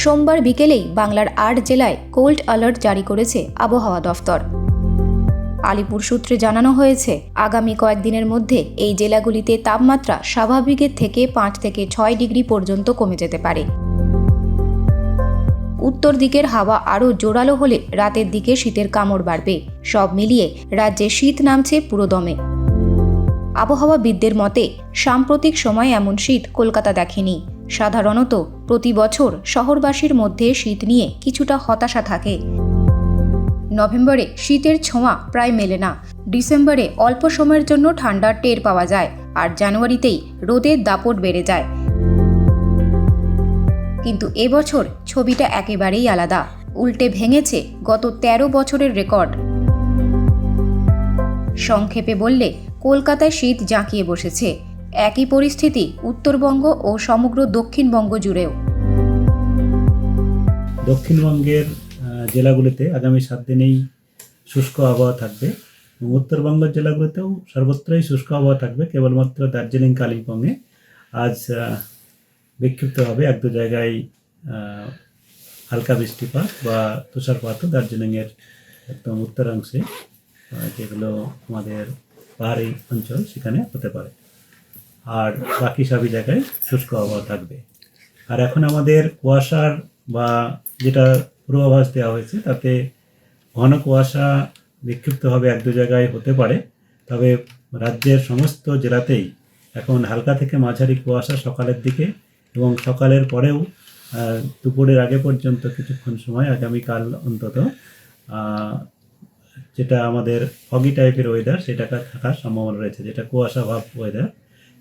সোমবার বিকেলেই বাংলার আট জেলায় কোল্ড অ্যালার্ট জারি করেছে আবহাওয়া দফতর। আলিপুর সূত্রে জানানো হয়েছে, আগামী কয়েকদিনের মধ্যে এই জেলাগুলিতে তাপমাত্রা স্বাভাবিকের থেকে পাঁচ থেকে ছয় ডিগ্রি পর্যন্ত কমে যেতে পারে। উত্তর দিকের হাওয়া আরও জোরালো হলে রাতের দিকে শীতের কামড় বাড়বে। সব মিলিয়ে রাজ্যে শীত নামছে পুরোদমে। আবহাওয়াবিদদের মতে, সাম্প্রতিক সময় এমন শীত কলকাতা দেখেনি। সাধারণত প্রতি বছর শহরবাসীর মধ্যে শীত নিয়ে কিছুটা হতাশা থাকে। নভেম্বরে শীতের ছোঁয়া প্রায় মেলে না। ডিসেম্বরে অল্প সময়ের জন্য ঠান্ডার টের পাওয়া যায় আর জানুয়ারিতেই রোদের দাপট বেড়ে যায়। কিন্তু এবছর ছবিটা একেবারেই আলাদা। উল্টে ভেঙেছে গত ১৩ বছরের রেকর্ড। সংক্ষেপে বললে, কলকাতায় শীত জাঁকিয়ে বসেছে। একই পরিস্থিতি উত্তরবঙ্গ ও সমগ্র দক্ষিণবঙ্গ জুড়েও। দক্ষিণবঙ্গের জেলাগুলিতে আগামী সাত দিনেই শুষ্ক আবহাওয়া থাকবে এবং উত্তরবঙ্গের জেলাগুলিতেও সর্বত্রই শুষ্ক আবহাওয়া থাকবে। কেবলমাত্র দার্জিলিং, কালিম্পংয়ে আজ বিক্ষিপ্তভাবে এক দু জায়গায় হালকা বৃষ্টিপাত বা তুষারপাতও দার্জিলিংয়ের একদম উত্তরাংশে যেগুলো আমাদের পাহাড়ি অঞ্চল সেখানে হতে পারে। আর বাকি সবই জায়গায় শুষ্ক আবহাওয়া থাকবে। আর এখন আমাদের কুয়াশার বা যেটা পূর্বাভাস দেওয়া হয়েছে, তাতে ঘন কুয়াশা বিক্ষিপ্তভাবে এক দু জায়গায় হতে পারে। তবে রাজ্যের সমস্ত জেলাতেই এখন হালকা থেকে মাঝারি কুয়াশা সকালের দিকে এবং সকালের পরেও দুপুরের আগে পর্যন্ত কিছুক্ষণ সময় আগামীকাল অন্তত যেটা আমাদের ফগি টাইপের ওয়েদার সেটা থাকার সম্ভাবনা রয়েছে, যেটা কুয়াশা ভাব ওয়েদার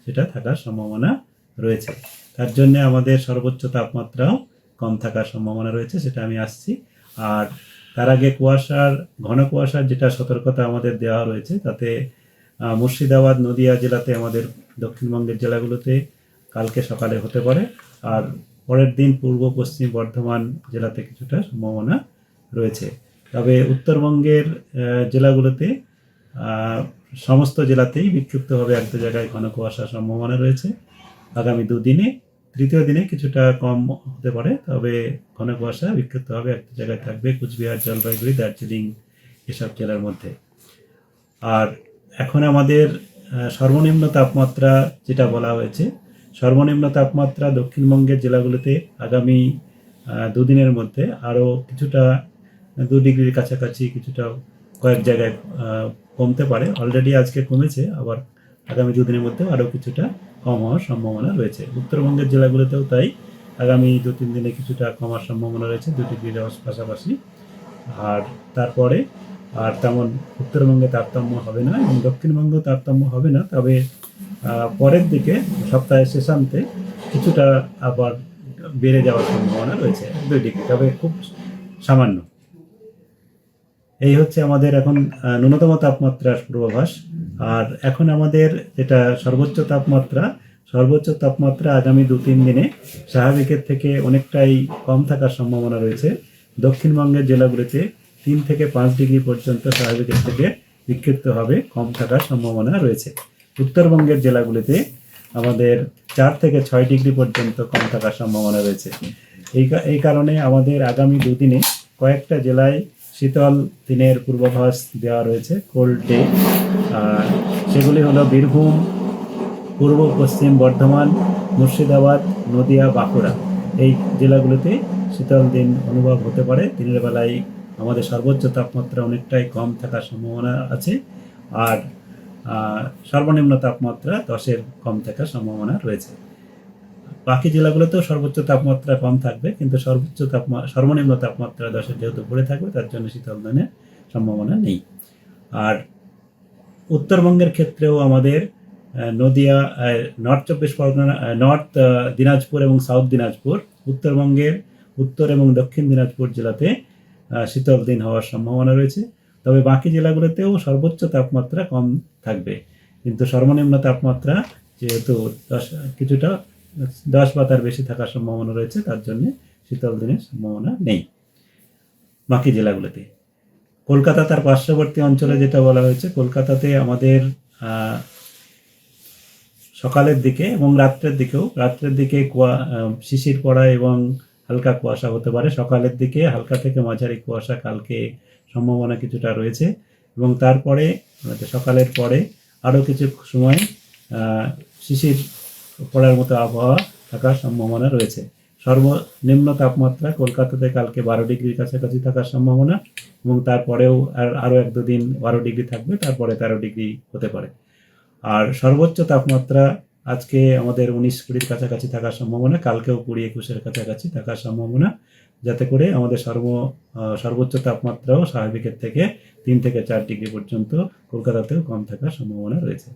সেটা থাকার সম্ভাবনা রয়েছে। তার জন্য আমাদের সর্বোচ্চ তাপমাত্রাও কম থাকার সম্ভাবনা রয়েছে, সেটা আমি আসছি। আর তার আগে কুয়াশার, ঘন কুয়াশার যেটা সতর্কতা আমাদের দেওয়া রয়েছে, তাতে মুর্শিদাবাদ, নদিয়া জেলাতে আমাদের দক্ষিণবঙ্গের জেলাগুলোতে কালকে সকালে হতে পারে। আর পরের দিন পূর্ব, পশ্চিম বর্ধমান জেলাতে কিছুটা সম্ভাবনা রয়েছে। তবে উত্তরবঙ্গের জেলাগুলোতে সমস্ত জেলাতেই বিক্ষিপ্তভাবে এক দু জায়গায় ঘন কুয়াশার সম্ভাবনা রয়েছে। আগামী দুদিনে, তৃতীয় দিনে কিছুটা কম হতে পারে, তবে ঘন কুয়াশা বিক্ষিপ্তভাবে এক দু জায়গায় থাকবে কুচবিহার, জলপাইগুড়ি, দার্জিলিং এসব জেলার মধ্যে। আর এখন আমাদের সর্বনিম্ন তাপমাত্রা যেটা বলা হয়েছে, সর্বনিম্ন তাপমাত্রা দক্ষিণবঙ্গের জেলাগুলোতে আগামী দুদিনের মধ্যে আরও কিছুটা দু ডিগ্রির কাছাকাছি কিছুটা কয়েক জায়গায় কমতে পারে। অলরেডি আজকে কমেছে, আবার আগামী দুদিনের মধ্যে আরও কিছুটা কম হওয়ার সম্ভাবনা রয়েছে। উত্তরবঙ্গের জেলাগুলোতেও তাই। আগামী দু তিন দিনে কিছুটা কমার সম্ভাবনা রয়েছে দু ডিগ্রির পাশাপাশি। আর তারপরে, আর তেমন উত্তরবঙ্গে তারতম্য হবে না এবং দক্ষিণবঙ্গে তারতম্য হবে না। তবে পরের দিকে, সপ্তাহের শেষান্তে কিছুটা আবার বেড়ে যাওয়ার সম্ভাবনা রয়েছে দুই ডিগ্রি। তবে খুব সামান্য। এই হচ্ছে আমাদের এখন ন্যূনতম তাপমাত্রার পূর্বাভাস। আর এখন আমাদের যেটা সর্বোচ্চ তাপমাত্রা সর্বোচ্চ তাপমাত্রা আগামী দু তিন দিনে স্বাভাবিকের থেকে অনেকটাই কম থাকার সম্ভাবনা রয়েছে। দক্ষিণবঙ্গের জেলাগুলিতে তিন থেকে পাঁচ ডিগ্রি পর্যন্ত স্বাভাবিকের থেকে বিক্ষিপ্তভাবে কম থাকার সম্ভাবনা রয়েছে। উত্তরবঙ্গের জেলাগুলিতে আমাদের চার থেকে ছয় ডিগ্রি পর্যন্ত কম থাকার সম্ভাবনা রয়েছে। এই এই কারণে আমাদের আগামী দুদিনে কয়েকটা জেলায় শীতল দিনের পূর্বাভাস দেওয়া রয়েছে কোল্ড ডে সেগুলি হলো বীরভূম, পূর্ব, পশ্চিম বর্ধমান, মুর্শিদাবাদ, নদিয়া, বাঁকুড়া। এই জেলাগুলোতে শীতল দিন অনুভব হতে পারে। দিনের বেলায় আমাদের সর্বোচ্চ তাপমাত্রা অনেকটাই কম থাকার সম্ভাবনা আছে। আর সর্বনিম্ন তাপমাত্রা দশের কম থাকার সম্ভাবনা রয়েছে। বাকি জেলাগুলোতেও সর্বোচ্চ তাপমাত্রা কম থাকবে, কিন্তু সর্বোচ্চ তাপমাত্রা সর্বনিম্ন তাপমাত্রা দশের যেহেতু পড়ে থাকবে, তার জন্য শীতল দিনের সম্ভাবনা নেই। আর উত্তরবঙ্গের ক্ষেত্রেও আমাদের নদিয়া নর্থ চব্বিশ পরগনা নর্থ দিনাজপুর এবং সাউথ দিনাজপুর, উত্তরবঙ্গের উত্তর এবং দক্ষিণ দিনাজপুর জেলাতে শীতল দিন হওয়ার সম্ভাবনা রয়েছে। তবে বাকি জেলাগুলোতেও সর্বোচ্চ তাপমাত্রা কম থাকবে, কিন্তু সর্বনিম্ন তাপমাত্রা যেহেতু কিছুটা দশ বা তার বেশি থাকার সম্ভাবনা রয়েছে, তার জন্য শীতল দিনের সম্ভাবনা নেই। বাকি জেলাগুলোতে। কলকাতা তার পার্শ্ববর্তী অঞ্চলে যেটা বলা হয়েছে, কলকাতাতে আমাদের সকালের দিকে এবং রাত্রের দিকেও, রাত্রের দিকে কুয়া শিশির পড়া এবং হালকা কুয়াশা হতে পারে। সকালের দিকে হালকা থেকে মাঝারি কুয়াশা কালকে সম্ভাবনা কিছুটা রয়েছে এবং তারপরে সকালের পরে আরও কিছু সময় শিশির পড়ার মতো আবহাওয়া থাকার সম্ভাবনা রয়েছে। সর্বনিম্ন তাপমাত্রা কলকাতাতে কালকে বারো ডিগ্রির কাছাকাছি থাকার সম্ভাবনা এবং তারপরেও আর আরও এক দুদিন বারো ডিগ্রি থাকবে, তারপরে তেরো ডিগ্রি হতে পারে। আর সর্বোচ্চ তাপমাত্রা আজকে আমাদের উনিশ কুড়ির কাছাকাছি থাকার সম্ভাবনা, কালকেও কুড়ি একুশের কাছাকাছি থাকার সম্ভাবনা, যাতে করে আমাদের সর্ব সর্বোচ্চ তাপমাত্রাও স্বাভাবিকের থেকে তিন থেকে চার ডিগ্রি পর্যন্ত কলকাতাতেও কম থাকার সম্ভাবনা রয়েছে।